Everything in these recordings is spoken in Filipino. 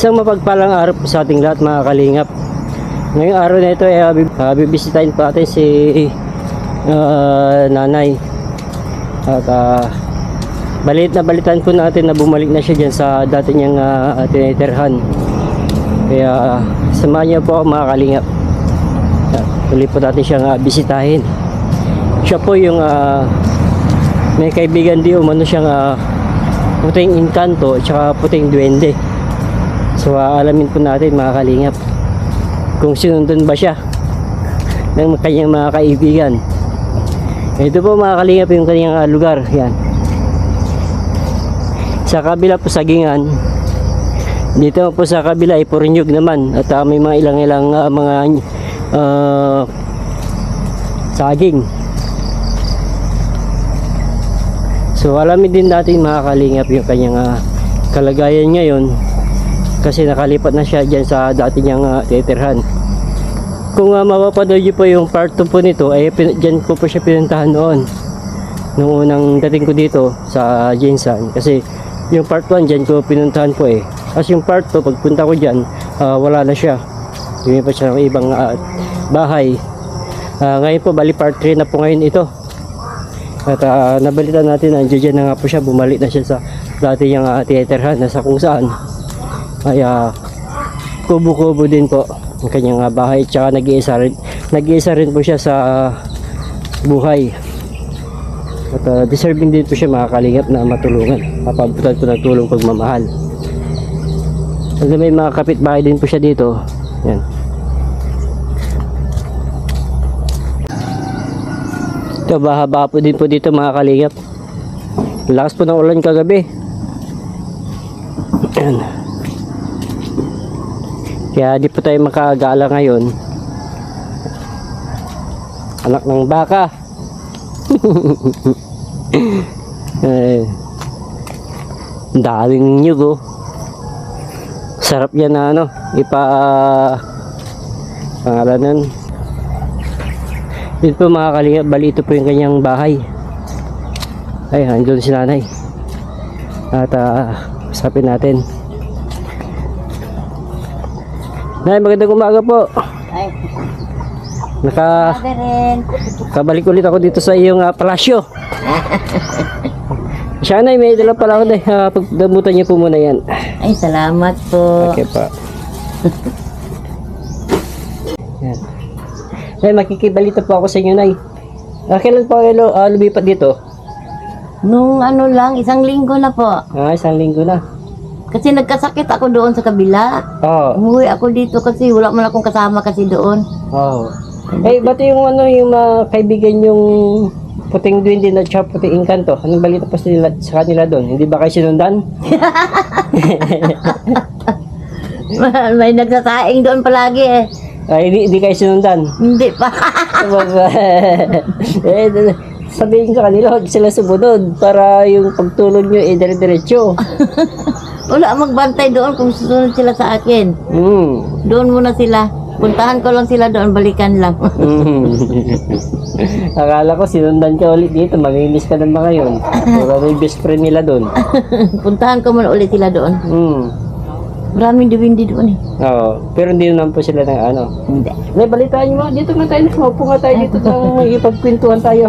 Isang mapagpalang araw sa ating lahat mga kalingap. Ngayong araw na ito ay uh, ah, bibisitahin po natin si ah, nanay. At uh, balit na balitan po natin na bumalik na siya dyan sa dati niyang uh, tinitirhan. Kaya ah, samahan niyo po mga kalingap. Uh, tuloy po natin siyang ah, bisitahin. Siya po yung ah, may kaibigan di umano siyang ah, puting inkanto at saka puting duwende. So aalamin po natin mga kalingap kung sinundan ba siya ng kanyang mga kaibigan. Ito po mga kalingap yung kanyang ah, lugar. Yan. Sa kabila po sagingan, dito po sa kabila ay purinyog naman at ah, may mga ilang-ilang ah, mga ah, saging. So alamin din natin mga kalingap yung kanyang ah, kalagayan ngayon kasi nakalipat na siya dyan sa dati niyang uh, titirhan. Kung uh, mapapanood po yung part 2 po nito, ay pin- dyan ko po siya pinuntahan noon. Nung unang dating ko dito sa Jinsan. Kasi yung part 1 dyan ko pinuntahan po eh. Kasi yung part 2, pagpunta ko dyan, ah, wala na siya. Lumipat siya ng ibang ah, bahay. Ah, ngayon po, bali part 3 na po ngayon ito. At ah, nabalitan natin na dyan na nga po siya, bumalik na siya sa dati niyang uh, titirhan na sa kung saan ay ah, kubo-kubo din po ang kanyang ah, bahay. Tsaka nag-iisa rin, nag-iisa rin po siya sa ah, buhay. At ah, deserving din po siya mga kalingap na matulungan. Papabutan po ng tulong pagmamahal. At may mga kapitbahay din po siya dito. Yan. Ito baha-baha po din po dito mga kalingap. Lakas po ng ulan kagabi. Yan kaya di po tayo makagala ngayon. Anak ng baka. eh, daming nyug oh. Sarap yan na ano, ipa pangalan nun. Dito po mga kalingap, bali ito po yung kanyang bahay. Ay, andun si nanay. At uh, usapin natin. Nay, magandang umaga po. Ay, Naka kabalik ulit ako dito sa iyong uh, palasyo. Siya na, may dala pala ako na. Uh, pagdamutan niyo po muna yan. Ay, salamat po. Okay pa. yan. Nay, makikibalita po ako sa inyo, Nay. Uh, kailan po kayo uh, lumipat dito? Nung ano lang, isang linggo na po. Ah, isang linggo na. Kasi nagkasakit ako doon sa kabila. Oo. Umuwi ako dito kasi wala man akong kasama kasi doon. Oo. Eh, ba't yung ano, yung mga kaibigan yung puting duwende na tsaka puting inkanto? Anong balita pa sila, sa kanila doon? Hindi ba kayo sinundan? May nagsasaing doon palagi eh. Ay, hindi, hindi kayo sinundan. Hindi pa. eh, sabihin sa kanila, huwag sila sumunod para yung pagtulog nyo eh dire-diretso. wala magbantay doon kung susunod sila sa akin. Hmm. Doon muna sila. Puntahan ko lang sila doon, balikan lang. Hmm. Akala ko sinundan ka ulit dito, mamimiss ka ng mga yun. Puro may best friend nila doon. Puntahan ko muna ulit sila doon. Hmm. Maraming diwindi doon eh. Oo. Pero hindi naman po sila ng ano. Hindi. May balitaan nyo mga, dito nga tayo, maupo nga tayo dito nang ipagkwentuhan tayo.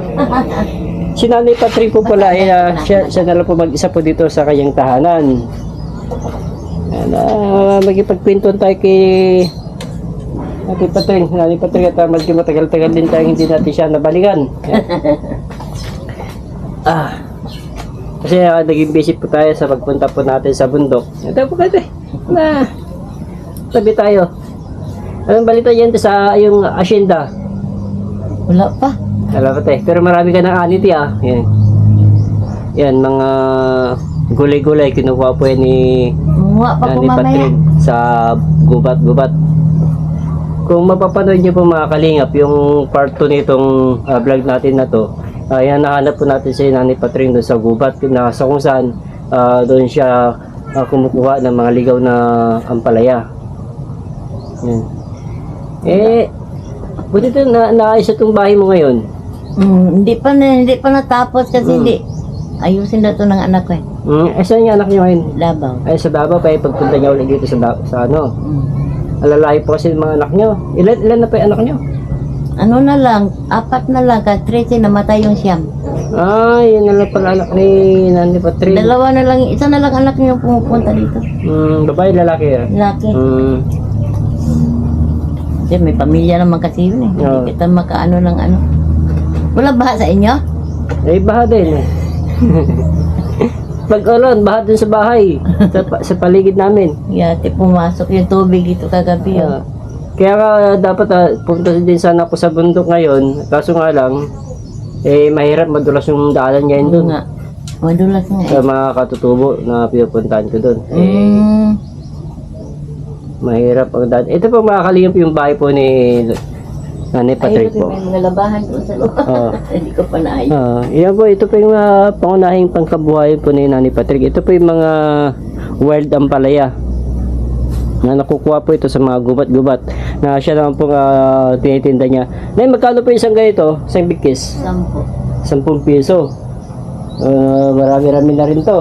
Si Nanay Patrick po pala, eh, ah, siya, siya na lang po mag-isa po dito sa kanyang tahanan. Yan, ah, magipagkwentuhan tayo kay Nanay Patrick. Nanay Patrick at uh, medyo matagal-tagal din tayo hindi natin siya nabalikan. Ah. Kasi ah, naging busy po tayo sa pagpunta po natin sa bundok. Ito po kasi. Na. Tabi tayo. Anong balita yan sa yung asyenda? Wala pa. Alam ko te. Pero marami ka ng anity ah. Yan. Yan, mga gulay-gulay. Kinukuha po yan ni Muha pa po mamaya. Patrick sa gubat-gubat. Kung mapapanood niyo po mga kalingap, yung part 2 nitong ah, vlog natin na to, ayan, nahanap po natin si Nanay Patrick doon sa gubat, na sa kung saan ah, doon siya ah, kumukuha ng mga ligaw na ampalaya. Yan. Eh, buti ito na naayos itong bahay mo ngayon. Mm, hindi pa na, hindi pa natapos kasi Mm. hindi ayusin na to ng anak ko eh. Hmm, eh, saan yung anak niyo ngayon? Labaw. Ay, sa Davao pa, eh, pagpunta niya ulit dito sa, Da- sa ano. Mm. Alalayo po kasi yung mga anak niyo. Ilan, ilan na pa yung anak niyo? Ano na lang, apat na lang, ka 13 namatay yung siyam. Ah, yun na lang pala anak ni Nani Patrin. Dalawa na lang, isa na lang anak niyo pumupunta dito. Hmm, babae, lalaki ah. Laki. Hmm, Kasi may pamilya naman kasi yun eh. Oo. Hindi kita makaano ng ano. Wala ba sa inyo? eh, baha din eh. Pag ulan, baha din sa bahay. sa, pa- sa paligid namin. Yate pumasok yung tubig ito kagabi. Ah, Oh. kaya nga dapat ah, punta din sana ako sa bundok ngayon. Kaso nga lang, eh mahirap madulas yung daanan ngayon Oo doon. nga. Madulas nga Sa eh. mga katutubo na pinupuntahan ko doon. Eh, Mm. mahirap ang daan. Ito po makakalingap yung bahay po ni Nanay Patrick po. may mga labahan doon sa loob. Oo. Hindi ko pa naayos. Ah, yan po, ito po yung ah, pangunahing pangkabuhayan po ni Nanay Patrick. Ito po yung mga wild ampalaya na nakukuha po ito sa mga gubat-gubat na siya naman po uh, tinitinda niya. Nay, magkano po isang ganito? Isang bikis? Sampo. 10 piso. Ah, marami-rami na rin to.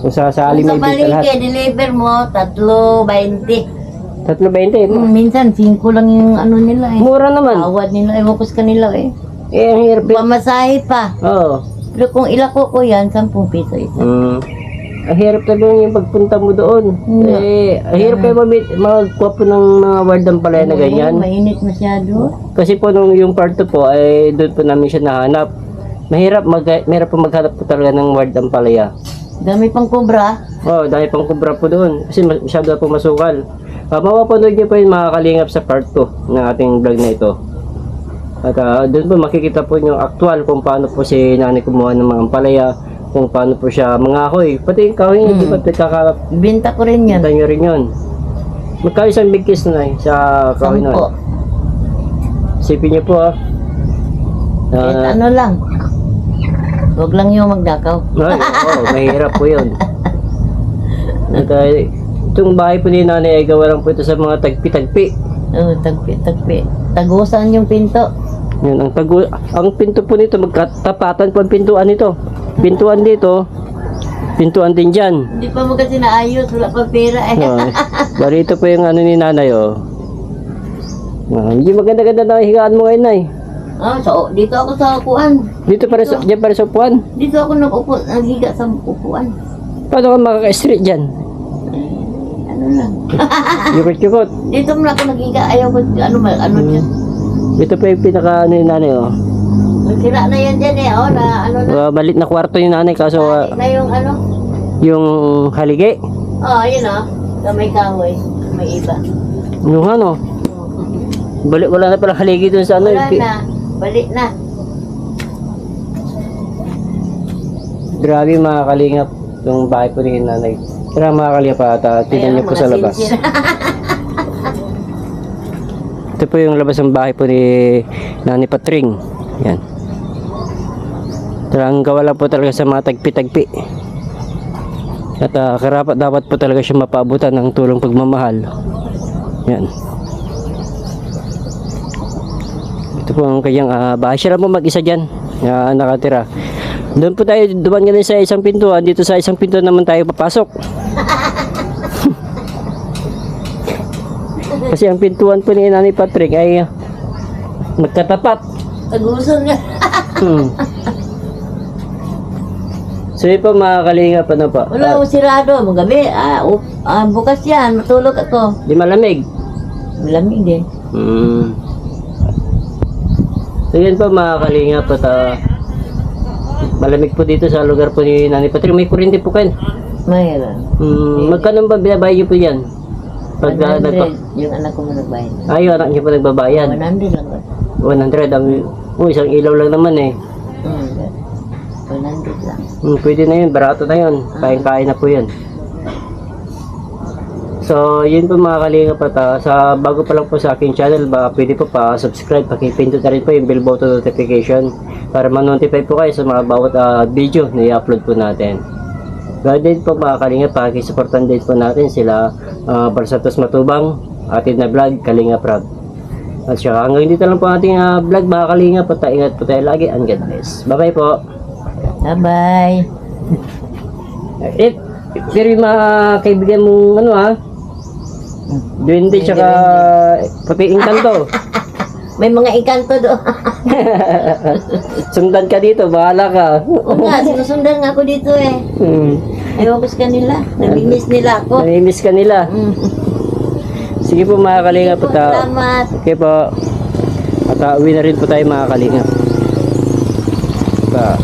Kung sasali Kung may sa benta lahat. palengke, deliver mo, tatlo, 20. Tatlo 20. Mm, minsan, 5 lang yung ano nila eh. Mura naman. Tawad nila, ewan ko sa kanila eh. Eh, ang hirap. Pamasahe pa. Oo. Pero kung ilako ko yan, 10 piso ito. Mm. Ang hirap talaga yung pagpunta mo doon. Nga. Eh, ang hirap kayo mamit, magkuha po ng mga word ng palaya na ganyan. Mainit masyado. Kasi po nung yung part 2 po, ay doon po namin siya nahanap. Mahirap, mag, mahirap po maghanap po talaga ng word ng palaya. Dami pang kubra. Oh, dahil pang kubra po doon. Kasi mas- masyado po masukal. Uh, mapapanood niyo po yung mga kalingap sa part 2 ng ating vlog na ito. At ah, doon po makikita po yung actual kung paano po si nanay kumuha ng mga palaya, kung paano po siya mangahoy. Pati yung kahoy niya, di ba, nagkaka- Binta ko rin yan. Nyo rin yun. Magkano isang big kiss na eh, sa kahoy na. Sampo. Sipin niyo po ah. Kahit Ah, ano lang. Huwag lang yung magdakaw. ay, oo, mahirap po yun. At ah, itong bahay po ni nanay ay gawa lang po ito sa mga tagpi-tagpi. Oh, tagpi, tagpi. Tagusan yung pinto. Yun, ang tagu ang pinto po nito, magkatapatan po ang pintuan nito. Pintuan dito, pintuan din dyan. Hindi pa mo kasi naayos. Wala pa pera eh. Oh, bali ito po yung ano ni nanay oh. Ah, hindi maganda-ganda na higaan mo ngayon ay. Oh, so, dito ako sa upuan. Dito para sa, dyan para sa upuan. Dito ako nag-upo, naghiga sa upuan. Paano ka makaka-street dyan? Ano lang. Yukot-yukot. Dito muna ako naghiga. Ayaw ko, ano ano dyan. Ito pa yung pinaka ano yung nanay oh. Sira na yan dyan eh. Oh, na, ano na. Uh, malit na kwarto yung nanay kaso ah, na yung ano. yung haligi. Oh, yun oh. Na may kahoy. May iba. Yung ano. Balik wala na pala haligi dun sa ano. Wala yung na. Balik na. Grabe mga kalingap yung bahay po ni nanay. Pero mga kalingap at uh, tingnan niyo po sa labas. Ito po yung labas ng bahay po ni Nani Patring. Yan. Talagang gawa lang po talaga sa mga tagpi-tagpi. At ah, karapat dapat po talaga siya mapaabutan ng tulong pagmamahal. Yan. Ito po ang kanyang ah, bahay. Siya lang po mag-isa dyan na nakatira. Doon po tayo duman ganun sa isang pintuan. Dito sa isang pintuan naman tayo papasok. Kasi ang pintuan po ni Nanay Patrick ay ah, magkatapat. Tagusan nga. Hmm. So yun po mga kalingap ano pa. Wala ko sirado. Magabi. Ah, up, ah, bukas yan. Matulog ako. di malamig. Malamig din. Hmm. So yun po mga kalingap at ah, malamig po dito sa lugar po ni Nanay Patrick. May kuryente po kayo. Mayroon. Hmm, magkano ba binabayad po yan? Pag uh, 100. nagpa... Yung anak ko mo nagbayad. Ay, anak niyo po nagbabayad. 100 lang ba? 100. Ang, oh, isang ilaw lang naman eh. Hmm. 100 lang. Hmm, pwede na yun. Barato na yun. Kain-kain na po yun. So, yun po mga kalingap at ah, sa bago pa lang po sa aking channel, ba, pwede po pa subscribe, pakipindot na rin po yung bell button notification para ma-notify po kayo sa mga bawat ah, video na i-upload po natin. Ganoon din po mga kalingap, pakisuportan din po natin sila uh, Barsatos Matubang, atin na vlog, Kalingap Rab. At saka hanggang dito lang po ating ah, vlog mga kalingap at ah, ingat po tayo lagi and God bless. Bye bye po. Bye-bye. Eh, pero yung mga kaibigan mong ano ha? Duwende tsaka puti inkanto. May mga ikanto doon. Sundan ka dito, bahala ka. Oo nga, sinusundan nga ako dito eh. Hmm. Ayaw ko sa kanila. Namimiss nila ako. Namimiss ka nila. Mm. Sige po mga kalingap. Po, At, Salamat. okay po. At ah, uwi na rin po tayo mga kalingap. At, ah,